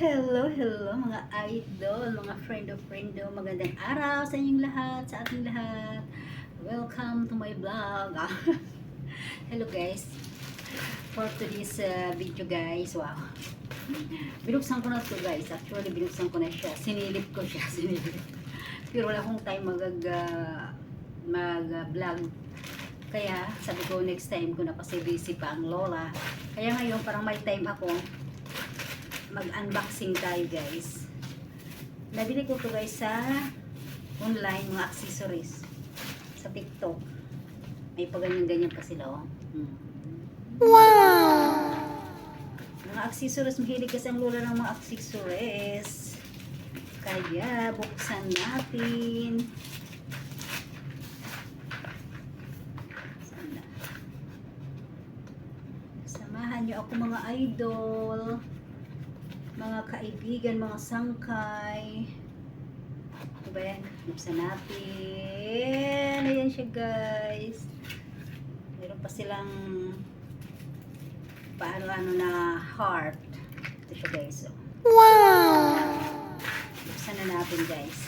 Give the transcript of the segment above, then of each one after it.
Hello, hello mga idol, mga friend of friendo. Magandang araw sa inyong lahat, sa ating lahat. Welcome to my vlog. hello guys. For today's uh, video guys, wow. Binuksan ko na to guys. Actually, binuksan ko na siya. Sinilip ko siya, sinilip. Pero wala akong time mag uh, mag-vlog. Kaya sabi ko next time ko na kasi busy pa ang lola. Kaya ngayon parang may time ako mag-unboxing tayo guys. Nabili ko to guys sa online mga accessories sa TikTok. May paganyan-ganyan pa sila oh. Hmm. Wow! Mga accessories, mahilig kasi ang lola ng mga accessories. Kaya buksan natin. Samahan niyo ako mga idol mga kaibigan, mga sangkay. Ano ba yan? Buksan natin. Ayan siya guys. Meron pa silang paano-ano na heart. Ito siya guys. Oh. Wow! Buksan na natin guys.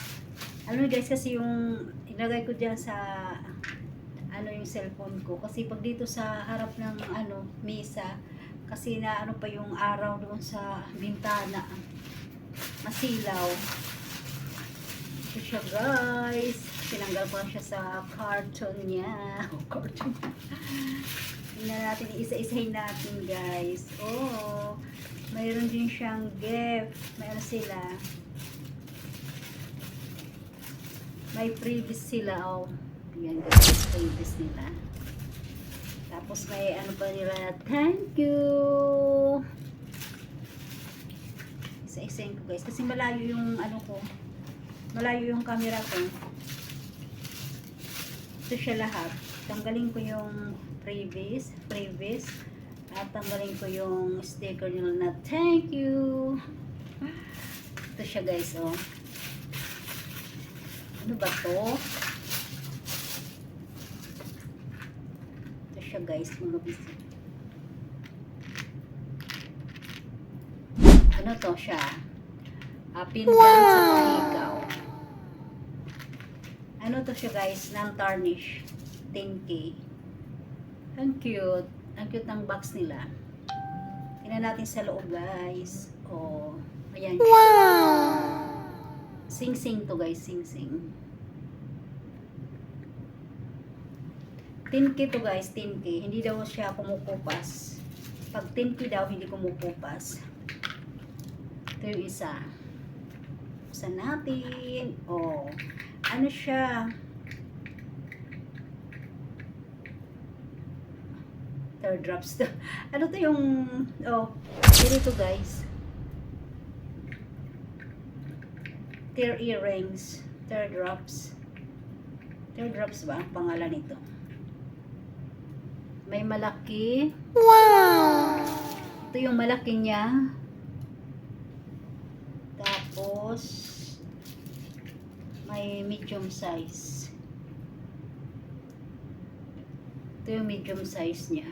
Ano guys kasi yung ilagay ko dyan sa ano yung cellphone ko. Kasi pag dito sa harap ng ano, mesa, kasi na ano pa yung araw doon sa bintana. Masilaw. Ito siya guys. Tinanggal ko siya sa carton niya. Oh, carton. Tingnan natin, isa-isahin natin guys. Oh, mayroon din siyang gift. Mayroon sila. May previous sila. Oh, yan guys, previous nila. Tapos may ano pa nila, thank you. Isa-isayin ko guys. Kasi malayo yung ano ko. Malayo yung camera ko. Ito siya lahat. Tanggalin ko yung previous, previous. At tanggalin ko yung sticker nila na thank you. Ito siya guys, oh. Ano ba to? Siya guys, mga bisip. Ano to siya? Uh, pindan sa pahigaw. Ano to siya guys? Non-tarnish. 10k. Ang cute. Ang cute ng box nila. Tingnan natin sa loob guys. Oh, ayan. Wow! Sing-sing to guys, sing-sing. 10k to guys, 10k. Hindi daw siya kumukupas. Pag 10k daw, hindi kumukupas. Ito yung isa. Buksan natin. Oh. Ano siya? Third drops to. Ano to yung... Oh. Dito guys. tear earrings, teardrops. Teardrops ba ang pangalan nito? May malaki. Wow! Ito yung malaki niya. Tapos, may medium size. Ito yung medium size niya.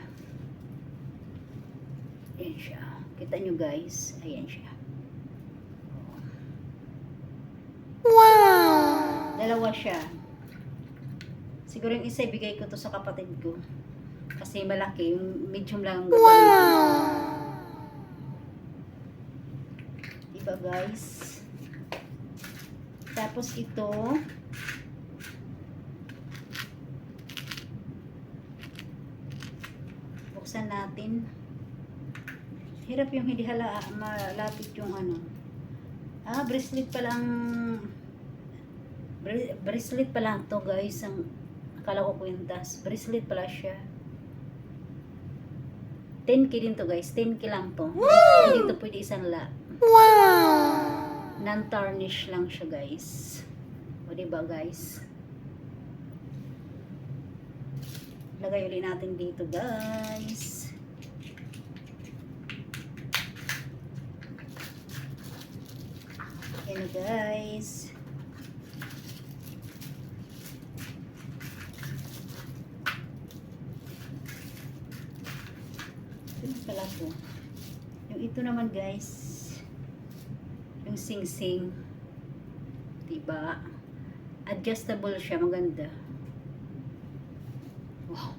Ayan siya. Kita nyo guys. Ayan siya. Wow! Dalawa siya. Siguro yung isa ibigay ko to sa kapatid ko. Kasi malaki, yung medium lang ang gagawin. Wow! Diba guys? Tapos ito, buksan natin. Hirap yung hindi hala, malapit yung ano. Ah, bracelet pa lang. Bra- bracelet pa lang to guys. Ang akala ko kwintas. Bracelet pala siya. 10k din to guys. 10k lang to. Hindi to pwede isang la. Wow! Non-tarnish lang siya guys. O diba guys? Lagay ulit natin dito guys. Yan na guys. Ito pala po. Yung ito naman guys, sing-sing. Diba? Adjustable siya, maganda. Wow.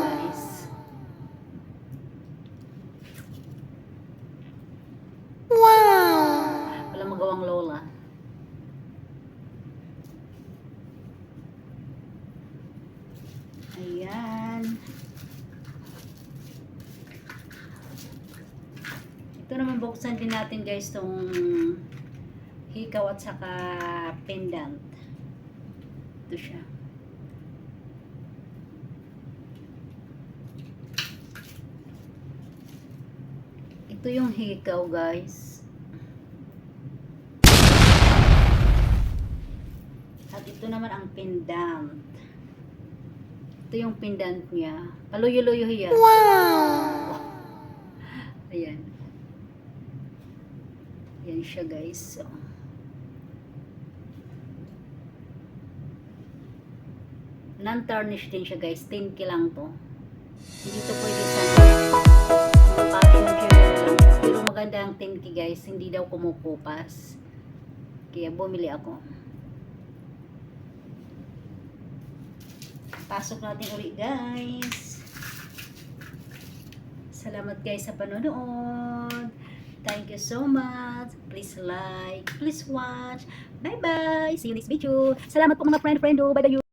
guys. Wow. Wala magawang lola. Ayan. Ito naman buksan din natin guys tong hikaw at saka pendant. Ito siya. Ito yung hikaw guys. At ito naman ang pendant. Ito yung pendant niya. Paluyo-luyo yan. Wow. Ayan. Yan siya guys. So. Non-tarnish din siya guys. 10k lang to. Hindi to pwede sa fashion. Pero maganda ang 10k guys. Hindi daw kumukupas. Kaya bumili ako. Pasok natin ulit guys. Salamat guys sa panonood. Thank you so much. Please like, please watch. Bye bye. See you next video. Salamat po mga friend-friendo. Bye bye.